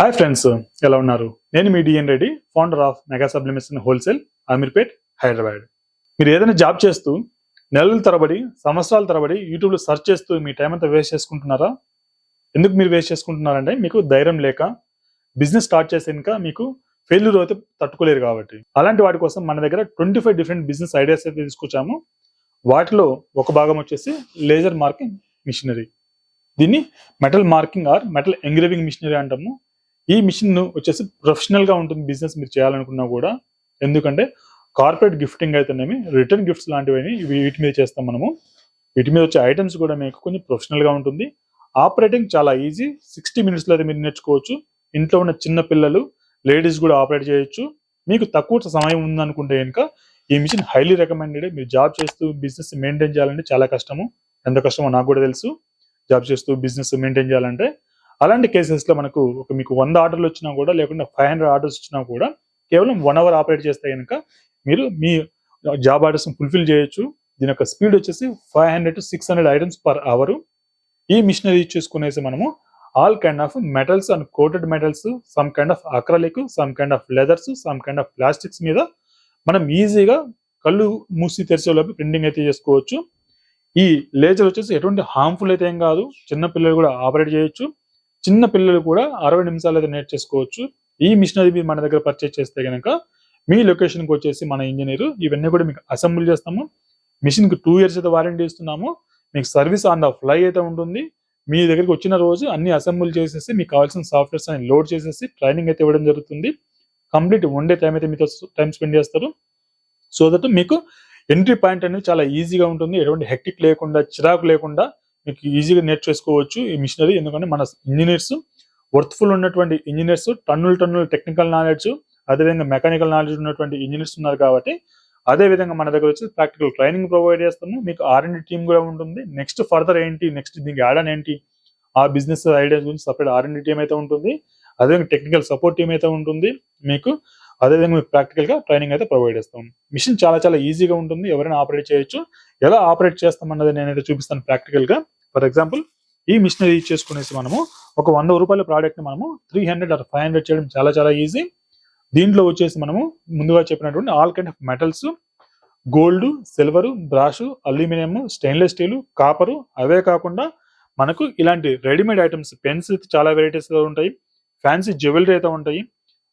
Hi friends ఎలా ఉన్నారు? నేను మీ DN Reddy founder of mega sublimation wholesale Ameerpet Hyderabad మీరు ఏదైనా జాబ్ చేస్తూ నెలల తరబడి సంవత్సరాల తరబడి యూట్యూబ్లో సెర్చ్ చేస్తూ మీ టైం అంతా వేస్ట్ చేసుకుంటున్నారా? ఎందుకు మీరు వేస్ట్ చేసుకుంటున్నారంటే మీకు ధైర్యం లేక బిజినెస్ స్టార్ట్ చేస్తే ఇంకా మీకు ఫెయిల్యూర్ అయితే తట్టుకోలేరు కాబట్టి. అలాంటి వాటి కోసం మన దగ్గర twenty five different business ideas అయితే తీసుకొచ్చాము. వాటిలో ఒక భాగం వచ్చేసి లేజర్ మార్కింగ్ మిషనరీ దీన్ని metal marking or metal engraving machinery అంటాము. ఈ మిషన్ వచ్చేసి ప్రొఫెషనల్గా ఉంటుంది బిజినెస్ మీరు చేయాలనుకున్నా కూడా. ఎందుకంటే కార్పొరేట్ గిఫ్టింగ్ అయితేనేమి రిటర్న్ గిఫ్ట్స్ లాంటివి వీటి మీద చేస్తాం మనము. వీటి మీద వచ్చే ఐటమ్స్ కూడా మీకు కొంచెం ప్రొఫెషనల్గా ఉంటుంది. ఆపరేటింగ్ చాలా ఈజీ సిక్స్టీ మినిట్స్లో అయితే మీరు నేర్చుకోవచ్చు. ఇంట్లో ఉన్న చిన్న పిల్లలు లేడీస్ కూడా ఆపరేట్ చేయొచ్చు. మీకు తక్కువ సమయం ఉందనుకుంటే కనుక ఈ మిషన్ హైలీ రికమెండెడ్ మీరు జాబ్ చేస్తూ బిజినెస్ మెయింటైన్ చేయాలంటే చాలా కష్టము. ఎంత కష్టమో నాకు కూడా తెలుసు. జాబ్ చేస్తూ బిజినెస్ మెయింటైన్ చేయాలంటే అలాంటి కేసెస్లో మనకు ఒక మీకు వంద ఆర్డర్లు వచ్చినా కూడా లేకుండా ఫైవ్ హండ్రెడ్ ఆర్డర్స్ వచ్చినా కూడా కేవలం వన్ అవర్ ఆపరేట్ చేస్తే కనుక మీరు మీ జాబ్ ఆర్డర్స్ని ఫుల్ఫిల్ చేయొచ్చు. దీని యొక్క స్పీడ్ వచ్చేసి five hundred to six hundred items per hour. ఈ మిషనరీ చూసుకునేసి మనము all kind of metals and coated metals some kind of acrylic some kind of leathers some kind of plastics మీద మనం ఈజీగా కళ్ళు మూసి తెరిచేలోపు ప్రింటింగ్ అయితే చేసుకోవచ్చు. ఈ లేజర్ వచ్చేసి ఎటువంటి హార్మ్ఫుల్ అయితే ఏం కాదు. చిన్న పిల్లలు కూడా ఆపరేట్ చేయొచ్చు. చిన్న పిల్లలు కూడా అరవై నిమిషాలు అయితే నేర్చేసుకోవచ్చు. ఈ మిషనరీ మీరు మన దగ్గర పర్చేస్ చేస్తే కనుక మీ లొకేషన్కి వచ్చేసి మన ఇంజనీర్ ఇవన్నీ కూడా మీకు అసెంబ్లీ చేస్తాము. మిషన్కి టూ ఇయర్స్ అయితే వారంటీ ఇస్తున్నాము. మీకు సర్వీస్ ఆన్ ద ఫ్లై అయితే ఉంటుంది. మీ దగ్గరికి వచ్చిన రోజు అన్ని అసెంబ్లీ చేసేసి మీకు కావాల్సిన సాఫ్ట్వేర్స్ అని లోడ్ చేసేసి ట్రైనింగ్ అయితే ఇవ్వడం జరుగుతుంది. కంప్లీట్ వన్ డే టైం అయితే మీతో టైం స్పెండ్ చేస్తారు. సో దట్ మీకు ఎంట్రీ పాయింట్ అనేది చాలా ఈజీగా ఉంటుంది. ఎటువంటి హెక్టిక్ లేకుండా చిరాకు లేకుండా మీకు ఈజీగా నేర్చేసుకోవచ్చు ఈ మిషనరీ. ఎందుకంటే మన ఇంజనీర్స్ వర్త్ఫుల్ ఉన్నటువంటి ఇంజనీర్స్ టన్నులు టన్నుల టెక్నికల్ నాలెడ్జ్ అదేవిధంగా మెకానికల్ నాలెడ్జ్ ఉన్నటువంటి ఇంజనీర్స్ ఉన్నారు కాబట్టి అదే విధంగా మన దగ్గర వచ్చి ప్రాక్టికల్ ట్రైనింగ్ ప్రొవైడ్ చేస్తాము. మీకు ఆర్ అండ్ టీమ్ కూడా ఉంటుంది. నెక్స్ట్ ఫర్దర్ ఏంటి? నెక్స్ట్ దీనికి యాడ్ అని ఏంటి? ఆ బిజినెస్ ఐడియాస్ గురించి సపరేట్ ఆర్ అండ్ టీమ్ అయితే ఉంటుంది. అదేవిధంగా టెక్నికల్ సపోర్ట్ టీమ్ అయితే ఉంటుంది. మీకు అదేవిధంగా మీకు ప్రాక్టికల్గా ట్రైనింగ్ అయితే ప్రొవైడ్ చేస్తాం మిషన్ చాలా చాలా ఈజీగా ఉంటుంది. ఎవరైనా ఆపరేట్ చేయొచ్చు. ఎలా ఆపరేట్ చేస్తామన్నది నేనైతే చూపిస్తాను ప్రాక్టికల్గా. ఫర్ ఎగ్జాంపుల్ ఈ మిషనరీ యూజ్ చేసుకునేసి మనము ఒక వంద రూపాయల ప్రోడక్ట్ని మనము three hundred or five hundred చేయడం చాలా చాలా ఈజీ దీంట్లో వచ్చేసి మనము ముందుగా చెప్పినటువంటి all kind of metals gold silver brass aluminium stainless steel copper అవే కాకుండా మనకు ఇలాంటి రెడీమేడ్ ఐటమ్స్ పెన్స్ చాలా వెరైటీస్ ఉంటాయి. ఫ్యాన్సీ జ్యువెలరీ అయితే ఉంటాయి.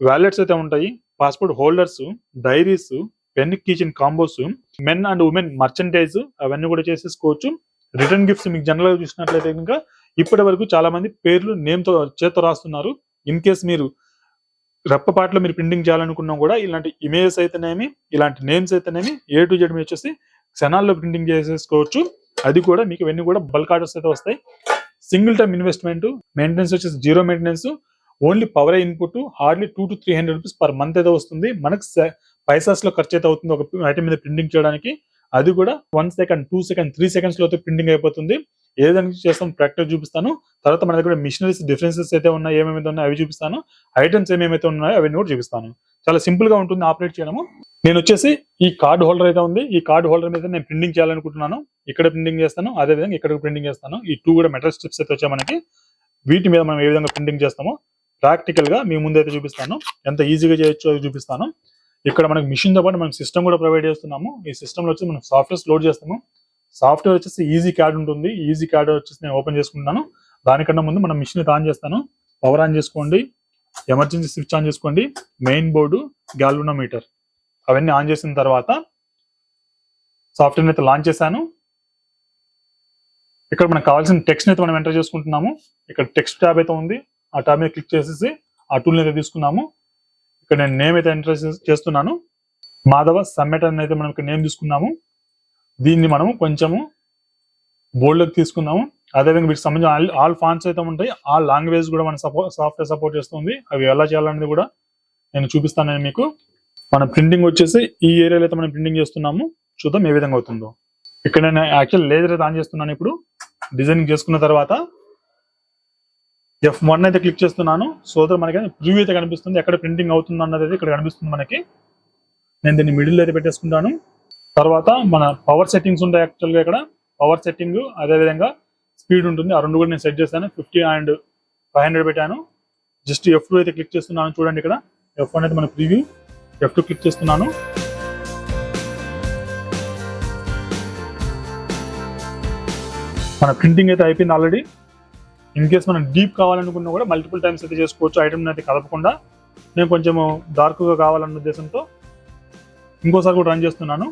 వ్యాలెట్స్ అయితే ఉంటాయి. Passport holders diaries pen kitchen combos men and women merchandise అవన్నీ కూడా చేసేసుకోవచ్చు. రిటర్న్ గిఫ్ట్స్ మీకు జనరల్గా చూసినట్లయితే కనుక ఇప్పటి వరకు చాలా మంది పేర్లు నేమ్తో చేత రాస్తున్నారు. ఇన్ కేస్ మీరు రెప్పపాట్లో మీరు ప్రింటింగ్ చేయాలనుకున్నా కూడా ఇలాంటి ఇమేజెస్ అయితేనేమి ఇలాంటి నేమ్స్ అయితేనేమి ఏ టు జెడ్ మీద వచ్చేసి క్షణాల్లో ప్రింటింగ్ చేసేసుకోవచ్చు. అది కూడా మీకు ఇవన్నీ కూడా బల్క్ ఆర్డర్స్ అయితే వస్తాయి. సింగిల్ టైమ్ ఇన్వెస్ట్మెంట్ మెయింటెనెన్స్ వచ్చేసి zero maintenance only power input hardly two to three hundred rupees per month అయితే వస్తుంది. మనకు పైసాస్లో ఖర్చు అయితే అవుతుంది ఒక ఐటమ్ మీద ప్రింటింగ్ చేయడానికి అది కూడా one second two second three సెకండ్స్లో అయితే ప్రింటింగ్ అయిపోతుంది ఏదైనా చేస్తాం ప్రాక్టికల్ చూపిస్తాను. తర్వాత మన దగ్గర మిషనరీస్ డిఫరెన్సెస్ అయితే ఉన్నాయి ఏమేమి ఉన్నాయో అవి చూపిస్తాను. ఐటమ్స్ ఏమేమైతే ఉన్నాయో అవన్నీ కూడా చూపిస్తాను. చాలా సింపుల్గా ఉంటుంది ఆపరేట్ చేయడము. నేను వచ్చేసి ఈ కార్డ్ హోల్డర్ అయితే ఉంది. ఈ కార్డ్ హోల్డర్ మీద నేను ప్రింటింగ్ చేయాలనుకుంటున్నాను. ఇక్కడ ప్రింటింగ్ చేస్తాను అదే విధంగా ఇక్కడ ప్రింటింగ్ చేస్తాను. ఈ టూ కూడా మెటల్ స్ట్రిప్స్ అయితే వచ్చాయి మనకి. వీటి మీద మనం ఏ విధంగా ప్రింటింగ్ చేస్తామో ప్రాక్టికల్గా మీ ముందైతే చూపిస్తాను. ఎంత ఈజీగా చేయొచ్చు అది చూపిస్తాను. ఇక్కడ మనకి మిషన్తో పాటు మనం సిస్టమ్ కూడా ప్రొవైడ్ చేస్తున్నాము. ఈ సిస్టమ్లో వచ్చి మనం సాఫ్ట్వేర్స్ లోడ్ చేస్తాము సాఫ్ట్వేర్ వచ్చేసి ఈజీ క్యాడ్ ఉంటుంది. ఈజీ క్యాడ్ వచ్చేసి నేను ఓపెన్ చేసుకుంటున్నాను. దానికన్నా ముందు మనం మిషన్ ఆన్ చేస్తాను. పవర్ ఆన్ చేసుకోండి. ఎమర్జెన్సీ స్విచ్ ఆన్ చేసుకోండి. మెయిన్ బోర్డు గ్యాల్వనోమీటర్ అవన్నీ ఆన్ చేసిన తర్వాత సాఫ్ట్వేర్ అయితే లాంచ్ చేశాను. ఇక్కడ మనకు కావాల్సిన టెక్స్ట్ అయితే మనం ఎంటర్ చేసుకుంటున్నాము. ఇక్కడ టెక్స్ట్ ట్యాబ్ అయితే ఉంది. ఆ ట్యాబ్ మీద క్లిక్ చేసేసి ఆ టూల్ని అయితే తీసుకున్నాము. ఇక్కడ నేను నేమ్ అయితే ఎంటర్ చేస్తున్నాను. మాధవ సమ్మెట్ అని అయితే మనం ఇక్కడ నేమ్ తీసుకున్నాము. దీన్ని మనము కొంచెము బోల్డ్లోకి తీసుకున్నాము. అదేవిధంగా వీటికి సంబంధించిన ఆల్ ఆల్ ఫాన్స్ అయితే ఉంటాయి. ఆ లాంగ్వేజ్ కూడా మన సపో సాఫ్ట్వేర్ సపోర్ట్ చేస్తుంది. అవి ఎలా చేయాలనేది కూడా నేను చూపిస్తాను మీకు. మన ప్రింటింగ్ వచ్చేసి ఈ ఏరియాలో అయితే మనం ప్రింటింగ్ చేస్తున్నాము. చూద్దాం ఏ విధంగా అవుతుందో. ఇక్కడ నేను యాక్చువల్ లేజర్ అయితే ఆన్ చేస్తున్నాను ఇప్పుడు. డిజైనింగ్ చేసుకున్న తర్వాత ఎఫ్ వన్ అయితే క్లిక్ చేస్తున్నాను. సోదరు మనకి ప్రివ్యూ అయితే కనిపిస్తుంది. ఎక్కడ ప్రింటింగ్ అవుతుంది అన్నది అయితే ఇక్కడ కనిపిస్తుంది మనకి. నేను దీన్ని మిడిల్ అయితే పెట్టేసుకుంటాను. తర్వాత మన పవర్ సెట్టింగ్స్ ఉంటాయి యాక్చువల్గా ఇక్కడ. పవర్ సెట్టింగ్ అదేవిధంగా స్పీడ్ ఉంటుంది. ఆ రెండు కూడా నేను సెట్ చేశాను. ఫిఫ్టీ అండ్ ఫైవ్ హండ్రెడ్ పెట్టాను. జస్ట్ ఎఫ్ టూ అయితే క్లిక్ చేస్తున్నాను. చూడండి ఇక్కడ. ఎఫ్ అయితే మన ప్రివ్యూ ఎఫ్ టూ క్లిక్ చేస్తున్నాను. మన ప్రింటింగ్ అయితే అయిపోయింది ఆల్రెడీ ఇన్ కేస్ మనం డీప్ కావాలనుకున్నా కూడా మల్టిపుల్ టైమ్స్ అయితే చేసుకోవచ్చు. ఐటమ్ అయితే కలపకుండా నేను కొంచెం డార్క్గా కావాలన్న ఉద్దేశంతో ఇంకోసారి కూడా రన్ చేస్తున్నాను.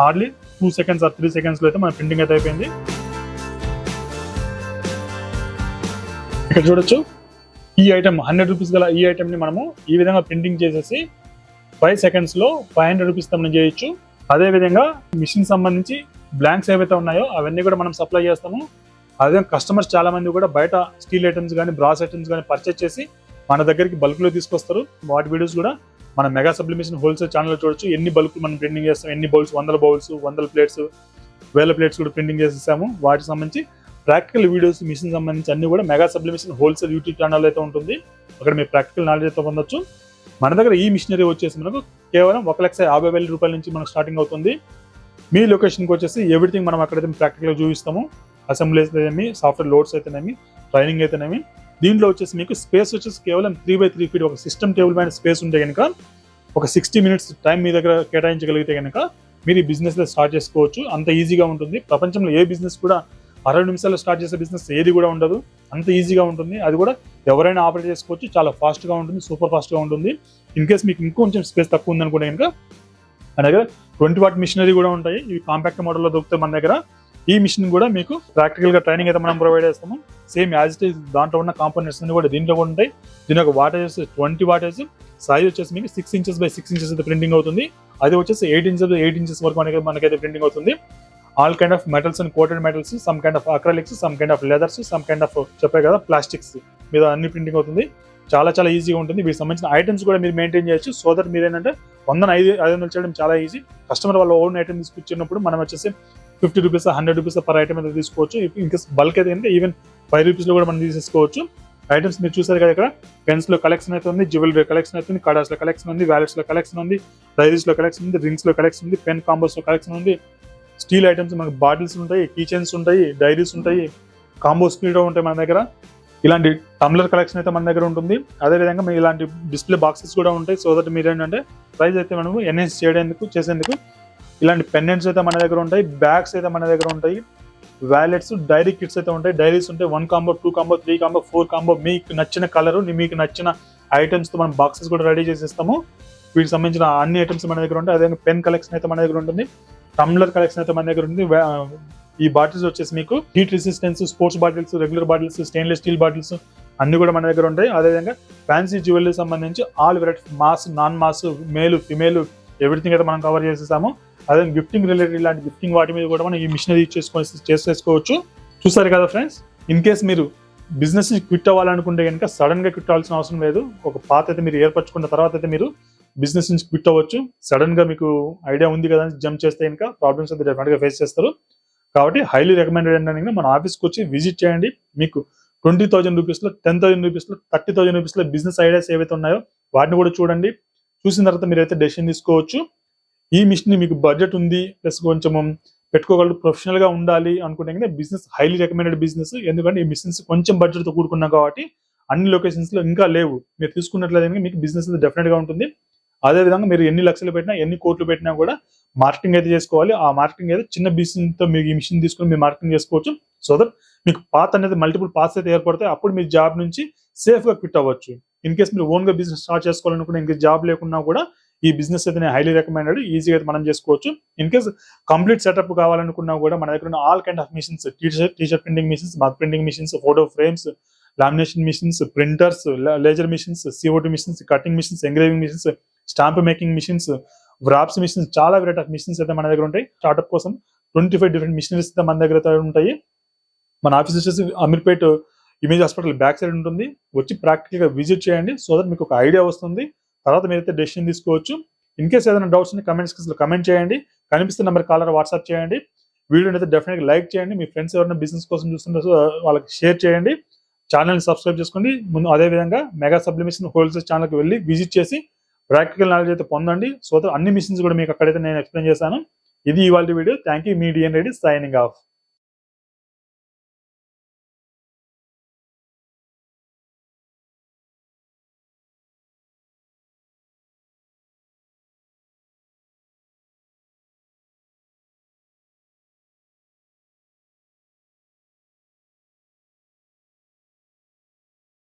Hardly two seconds or three సెకండ్స్లో అయితే మన ప్రింటింగ్ అయితే అయిపోయింది. ఇక్కడ చూడొచ్చు. ఈ ఐటమ్ హండ్రెడ్ రూపీస్ గల ఈ ఐటమ్ని మనము ఈ విధంగా ప్రింటింగ్ చేసేసి ఫైవ్ సెకండ్స్లో ఫైవ్ హండ్రెడ్ రూపీస్ మనం చేయొచ్చు. అదే విధంగా మిషన్ సంబంధించి బ్లాంక్స్ ఏవైతే ఉన్నాయో అవన్నీ కూడా మనం సప్లై చేస్తాము. అదే కస్టమర్స్ చాలా మంది కూడా బయట స్టీల్ ఐటమ్స్ కానీ బ్రాస్ ఐటమ్స్ కానీ పర్చేస్ చేసి మన దగ్గరికి బల్క్లో తీసుకొస్తారు. వాటి వీడియోస్ కూడా మన మెగా సబ్లిమేషన్ హోల్సేల్ ఛానల్లో చూడొచ్చు. ఎన్ని బల్క్ మనం ప్రింటింగ్ చేస్తాం ఎన్ని బౌల్స్ వందల బౌల్స్ వందల ప్లేట్స్ వేల ప్లేట్స్ కూడా ప్రింటింగ్ చేసేసాము. వాటికి సంబంధించి ప్రాక్టికల్ వీడియోస్ మిషన్ సంబంధించి అన్ని కూడా mega sublimation wholesale YouTube channel అయితే ఉంటుంది. అక్కడ మీరు ప్రాక్టికల్ నాలెడ్జ్ అయితే పొందొచ్చు. మన దగ్గర ఈ మిషనరీ వచ్చేసి మనకు కేవలం ఒక లక్ష యాభై వేల రూపాయల నుంచి మనకు స్టార్టింగ్ అవుతుంది. మీ లొకేషన్కి వచ్చేసి ఎవ్రీథింగ్ మనం అక్కడైతే ప్రాక్టికల్గా చూపిస్తాము. అసెంబ్లీ అయితేనేమి సాఫ్ట్వేర్ లోడ్స్ అయితేనేమి ట్రైనింగ్ అయితేనేమి. దీంట్లో వచ్చేసి మీకు స్పేస్ వచ్చేసి కేవలం త్రీ బై త్రీ ఫీట్ ఒక సిస్టమ్ టేబుల్ పైన స్పేస్ ఉంటే కనుక ఒక సిక్స్టీ మినిట్స్ టైం మీ దగ్గర కేటాయించగలిగితే కనుక మీరు ఈ బిజినెస్లో స్టార్ట్ చేసుకోవచ్చు. అంత ఈజీగా ఉంటుంది. ప్రపంచంలో ఏ బిజినెస్ కూడా అరవై నిమిషాల్లో స్టార్ట్ చేసే బిజినెస్ ఏది కూడా ఉండదు. అంత ఈజీగా ఉంటుంది. అది కూడా ఎవరైనా ఆపరేట్ చేసుకోవచ్చు. చాలా ఫాస్ట్గా ఉంటుంది. సూపర్ ఫాస్ట్గా ఉంటుంది. ఇన్ కేస్ మీకు ఇంకొంచెం స్పేస్ తక్కువ ఉందనుకుంటే కనుక మన దగ్గర ట్వంటీ వాట్ మిషనరీ కూడా ఉంటాయి. ఇవి కాంపాక్ట్ మోడల్లో దొరుకుతాయి మన దగ్గర. ఈ మిషన్ కూడా మీకు ప్రాక్టికల్గా ట్రైనింగ్ అయితే మనం ప్రొవైడ్ చేస్తాము. సేమ్ యాజ్ ఇట్ ఈస్ దాంట్లో ఉన్న కాంపోనెంట్స్ అన్ని కూడా దీంట్లో కూడా ఉంటాయి. దీని యొక్క వాటేజ్ ట్వంటీ వాటేజ్ సైజ్ వచ్చేసి మీకు six inches by six inches అయితే ప్రింటింగ్ అవుతుంది. అది వచ్చేసి ఎయిట్ ఇంచెస్ ఎయిట్ ఇంచెస్ వరకు మనకి మనకైతే ప్రింటింగ్ అవుతుంది. All kind of metals and coated metals some kind of acrylics some kind of leathers some kind of చెప్పే కదా ప్లాస్టిక్స్ మీద అన్ని ప్రింటింగ్ అవుతుంది. చాలా చాలా ఈజీగా ఉంటుంది. వీటికి సంబంధించిన ఐటమ్స్ కూడా మీరు మెయింటైన్ చేయొచ్చు. సో దట్ మీరు ఏంటంటే వందన ఐదు ఐదు వందలు చేయడం చాలా ఈజీ కస్టమర్ వాళ్ళ ఓన్ ఐటమ్ తీసుకొచ్చినప్పుడు మనం వచ్చేసి fifty rupees hundred rupees per item అయితే తీసుకోవచ్చు. ఇంకా బల్క్ అయితే అంటే ఈవెన్ ఫైవ్ రూపీస్లో కూడా మనం తీసేసుకోవచ్చు. ఐటమ్స్ మీరు చూసారు కదా ఇక్కడ పెన్స్లో కలెక్షన్ అయితే ఉంది జ్యువెలరీ కలెక్షన్ అయితే ఉంది కడాస్లో కలెక్షన్ ఉంది వ్యాలెట్స్లో కలెక్షన్ ఉంది డైరీస్ కలెక్షన్ ఉంది రింగ్స్లో కలెక్షన్ ఉంది పెన్ కాంబోస్లో కలెక్షన్ ఉంది. స్టీల్ ఐటమ్స్ మనకు బాటిల్స్ ఉంటాయి కిచెన్స్ ఉంటాయి డైరీస్ ఉంటాయి కాంబో స్పీడ్ ఉంటాయి మన దగ్గర. ఇలాంటి టమ్లర్ కలెక్షన్ అయితే మన దగ్గర ఉంటుంది. అదేవిధంగా మీ ఇలాంటి డిస్ప్లే బాక్సెస్ కూడా ఉంటాయి. సో దట్ మీరు ఏంటంటే ప్రైస్ అయితే మనము ఎన్హెన్స్ చేయడానికి చేసేందుకు ఇలాంటి పెండెంట్స్ అయితే మన దగ్గర ఉంటాయి బ్యాగ్స్ అయితే మన దగ్గర ఉంటాయి వ్యాలెట్స్ డైరీ కిట్స్ అయితే ఉంటాయి. డైరీస్ ఉంటాయి one combo two combo three combo four combo మీకు నచ్చిన కలర్ మీకు నచ్చిన ఐటమ్స్తో మనం బాక్సెస్ కూడా రెడీ చేసేస్తాము వీటికి సంబంధించిన అన్ని ఐటమ్స్ మన దగ్గర ఉంటాయి. అదేవిధంగా పెన్ కలెక్షన్ అయితే మన దగ్గర ఉంటుంది టమ్లర్ కలెక్షన్ అయితే మన దగ్గర ఉంటుంది. ఈ బాటిల్స్ వచ్చేసి మీకు heat resistance sports bottles regular bottles stainless steel bottles అన్ని కూడా మన దగ్గర ఉంటాయి. అదేవిధంగా ఫ్యాన్సీ జ్యువెలరీ సంబంధించి all variety mass non mass male female everything అయితే మనం కవర్ చేసేసాము అదే గిఫ్టింగ్ రిలేటెడ్ ఇలాంటి గిఫ్టింగ్ వాటి మీద కూడా మనం ఈ మిషనరీ యూజ్ చేసుకొని చేసేసుకోవచ్చు. చూసారు కదా ఫ్రెండ్స్ ఇన్ కేస్ మీరు బిజినెస్ క్విట్ అవ్వాలనుకుంటే కనుక సడన్గా క్విట్ అవ్వాల్సిన అవసరం లేదు. ఒక పాత అయితే మీరు ఏర్పరచుకున్న తర్వాత అయితే మీరు బిజినెస్ నుంచి క్విట్ అవ్వచ్చు. సడన్గా మీకు ఐడియా ఉంది కదా అని జంప్ చేస్తే ఇంకా ప్రాబ్లమ్స్ అయితే డెఫినెట్గా ఫేస్ చేస్తారు. కాబట్టి హైలీ రికమెండెడ్ ఏంటంటే మన ఆఫీస్కి వచ్చి విజిట్ చేయండి. మీకు ట్వంటీ థౌజండ్ రూపీస్లో టెన్ థౌసండ్ రూపీస్లో థర్టీ థౌసండ్ రూపీస్లో బిజినెస్ ఐడియాస్ ఏవైతే ఉన్నాయో వాటిని కూడా చూడండి. చూసిన తర్వాత మీరైతే డెసిషన్ తీసుకోవచ్చు. ఈ మిషన్ మీకు బడ్జెట్ ఉంది ప్లస్ కొంచెం పెట్టుకోగలరు ప్రొఫెషనల్గా ఉండాలి అనుకుంటే కనుక బిజినెస్ హైలీ రికమెండెడ్ బిజినెస్ ఎందుకంటే ఈ మిషన్స్ కొంచెం బడ్జెట్తో కూడుకున్నాం కాబట్టి అన్ని లొకేషన్స్లో ఇంకా లేవు. మీరు తీసుకున్నట్లయితే మీకు బిజినెస్ డెఫినెట్గా ఉంటుంది. అదే విధంగా మీరు ఎన్ని లక్షలు పెట్టినా ఎన్ని కోట్లు పెట్టినా కూడా మార్కెటింగ్ అయితే చేసుకోవాలి. ఆ మార్కెటింగ్ అయితే చిన్న బిజినెస్తో మీకు ఈ మిషన్ తీసుకుని మీరు మార్కెటింగ్ చేసుకోవచ్చు. సో దట్ మీకు పాత్ అనేది మల్టిపుల్ పాత్స్ అయితే ఏర్పడతాయి. అప్పుడు మీ జాబ్ నుంచి సేఫ్గా క్విట్ అవ్వచ్చు. ఇన్ కేస్ మీరు ఓన్గా బిజినెస్ స్టార్ట్ చేసుకోవాలనుకుంటే ఇంకా జాబ్ లేకున్నా కూడా ఈ బిజినెస్ అయితే హైలీ రికమెండెడ్ ఈజీగా అయితే మనం చేసుకోవచ్చు. ఇన్ కేస్ కంప్లీట్ సెటప్ కావాలనుకున్నా కూడా మన దగ్గర ఉన్న all kind of machines t shirt t shirt printing machines mug printing machines photo frames lamination machines printers laser machines COT machines cutting machines engraving machines stamp making machines wraps machines చాలా variety of machines అయితే మన దగ్గర ఉంటాయి. Startup కోసం twenty five different machineries అయితే మన దగ్గర ఉంటాయి. మన ఆఫీస్ వచ్చేసి Ameerpet image hospital back side ఉంటుంది. వచ్చి ప్రాక్టికల్గా విజిట్ చేయండి. సో దట్ మీకు ఒక ఐడియా వస్తుంది. తర్వాత మీరైతే డెసిషన్ తీసుకోవచ్చు. ఇన్ కేస్ ఏదైనా డౌట్స్ ఉంటే కమెంట్స్లో కమెంట్ చేయండి. కనిపిస్తున్న నెంబర్ కాలర్ వాట్సాప్ చేయండి. వీడియోని అయితే డెఫినెట్గా లైక్ చేయండి. మీ ఫ్రెండ్స్ ఎవరైనా బిజినెస్ కోసం చూస్తుంటే వాళ్ళకి షేర్ చేయండి. ఛానల్ని సబ్స్క్రైబ్ చేసుకోండి. ముందు అదే విధంగా మెగా సబ్లిమేషన్ హోల్సేల్ ఛానల్కి వెళ్ళి విజిట్ చేసి ప్రాక్టికల్ నాలెడ్జ్ అయితే పొందండి. సో అన్ని మిషన్స్ కూడా మీకు అక్కడైతే నేను ఎక్స్ప్లెయిన్ చేశాను. ఇది ఇవాళ వీడియో. థ్యాంక్ యూ మీడియన్ రెడీ సైనింగ్ ఆఫ్